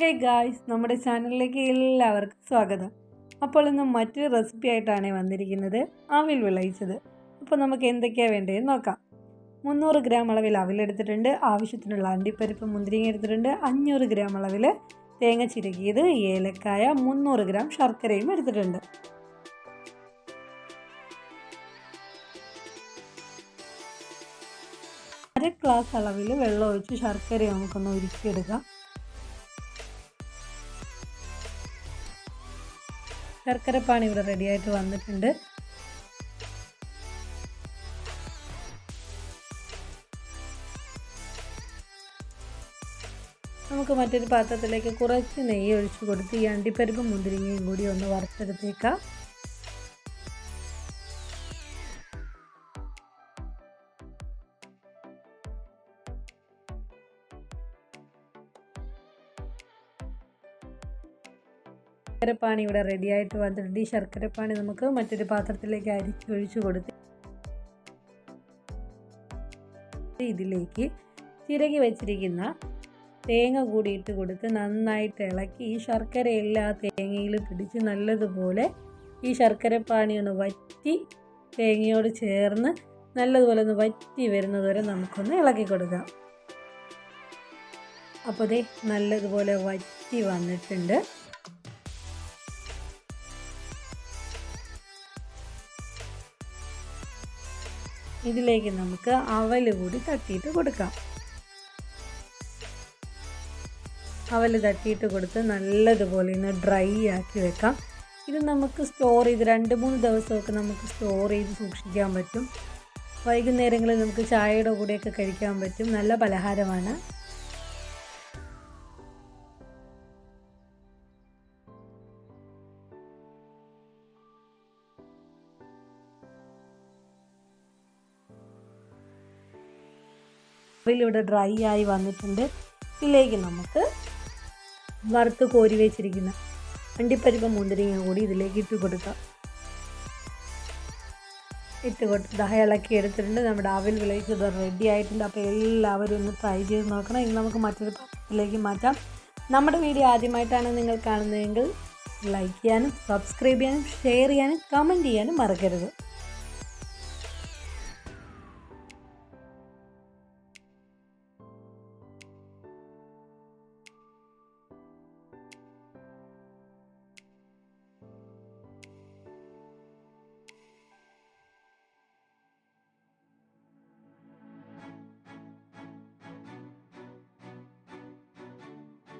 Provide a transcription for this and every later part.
Hey guys നമ്മുടെ ചാനലിലേക്ക് എല്ലാവർക്കും സ്വാഗതം. അപ്പോൾ ഇന്ന് മറ്റൊരു റെസിപ്പി ആയിട്ടാണ് വന്നിരിക്കുന്നത് അവിൽ വിളയിച്ചത്. അപ്പോൾ നമുക്ക് എന്തൊക്കെയാണ് വേണ്ടതെന്ന് നോക്കാം. മുന്നൂറ് ഗ്രാം അളവിൽ അവിലെടുത്തിട്ടുണ്ട് ആവശ്യത്തിനുള്ള അണ്ടിപ്പരിപ്പ് മുന്തിരിങ്ങ എടുത്തിട്ടുണ്ട് അഞ്ഞൂറ് ഗ്രാം അളവിൽ തേങ്ങ ചിരകിയത് ഏലക്കായ മുന്നൂറ് ഗ്രാം ശർക്കരയും എടുത്തിട്ടുണ്ട്. അര ഗ്ലാസ് അളവിൽ വെള്ളം ഒഴിച്ച് ശർക്കര നമുക്കൊന്ന് ഉരുക്കിയെടുക്കാം. ശർക്കരപ്പാണ് ഇവിടെ റെഡിയായിട്ട് വന്നിട്ടുണ്ട്. നമുക്ക് മറ്റൊരു പാത്രത്തിലേക്ക് കുറച്ച് നെയ്യ് ഒഴിച്ചു കൊടുത്ത് ഈ അണ്ടിപ്പരിപ്പും മുന്തിരിങ്ങയും കൂടി ഒന്ന് വറുത്തെടുത്തേക്കാം. ശർക്കരപ്പാണി ഇവിടെ റെഡിയായിട്ട് വന്നിട്ടുണ്ട്. ഈ ശർക്കരപ്പാണി നമുക്ക് മറ്റൊരു പാത്രത്തിലേക്ക് അരിച്ച് ഒഴിച്ചു കൊടുത്ത് ഇതിലേക്ക് ചിരകി വെച്ചിരിക്കുന്ന തേങ്ങ കൂടി ഇട്ട് കൊടുത്ത് നന്നായിട്ട് ഇളക്കി ഈ ശർക്കര എല്ലാ തേങ്ങയിൽ പിടിച്ച് നല്ലതുപോലെ ഈ ശർക്കരപ്പാണി ഒന്ന് വറ്റി തേങ്ങയോട് ചേർന്ന് നല്ലതുപോലെ ഒന്ന് വറ്റി വരുന്നത് വരെ നമുക്കൊന്ന് ഇളക്കി കൊടുക്കാം. അപ്പോൾ ദേ നല്ലതുപോലെ വറ്റി വന്നിട്ടുണ്ട്. ഇതിലേക്ക് നമുക്ക് അവൽ കൂടി തട്ടിയിട്ട് കൊടുക്കാം. അവൽ തട്ടിയിട്ട് കൊടുത്ത് നല്ലതുപോലെ ഇന്ന് ഡ്രൈ ആക്കി വെക്കാം. ഇത് നമുക്ക് സ്റ്റോർ ചെയ്ത് രണ്ട് മൂന്ന് ദിവസമൊക്കെ നമുക്ക് സ്റ്റോർ ചെയ്ത് സൂക്ഷിക്കാൻ പറ്റും. വൈകുന്നേരങ്ങളിൽ നമുക്ക് ചായയുടെ കൂടെയൊക്കെ കഴിക്കാൻ പറ്റും. നല്ല പലഹാരമാണ്. ഇവിടെ ഡ്രൈ ആയി വന്നിട്ടുണ്ട്. ഇതിലേക്ക് നമുക്ക് വറുത്ത് കോരി വെച്ചിരിക്കുന്ന അണ്ടിപ്പരിപ്പ് മുന്തിരിങ്ങ കൂടി ഇതിലേക്ക് ഇട്ട് കൊടുക്കാം. ഇട്ട് കൊടുത്ത് ഇളക്കി എടുത്തിട്ടുണ്ട്. നമ്മുടെ അവിൽ വിളയിച്ചത് റെഡി ആയിട്ടുണ്ട്. അപ്പോൾ എല്ലാവരും ഒന്ന് ട്രൈ ചെയ്ത് നോക്കണം. ഇനി നമുക്ക് മറ്റൊരു പാത്രത്തിലേക്ക് മാറ്റാം. നമ്മുടെ വീഡിയോ ആദ്യമായിട്ടാണ് നിങ്ങൾ കാണുന്നതെങ്കിൽ ലൈക്ക് ചെയ്യാനും സബ്സ്ക്രൈബ് ചെയ്യാനും ഷെയർ ചെയ്യാനും കമന്റ് ചെയ്യാനും മറക്കരുത്.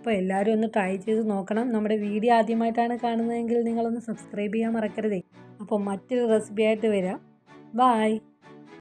അപ്പോൾ എല്ലാവരും ഒന്ന് ട്രൈ ചെയ്ത് നോക്കണം. നമ്മുടെ വീഡിയോ ആദ്യമായിട്ടാണ് കാണുന്നതെങ്കിൽ നിങ്ങളൊന്ന് സബ്സ്ക്രൈബ് ചെയ്യാൻ മറക്കരുതേ. അപ്പോൾ മറ്റൊരു റെസിപ്പി ആയിട്ട് വരാം. ബായ്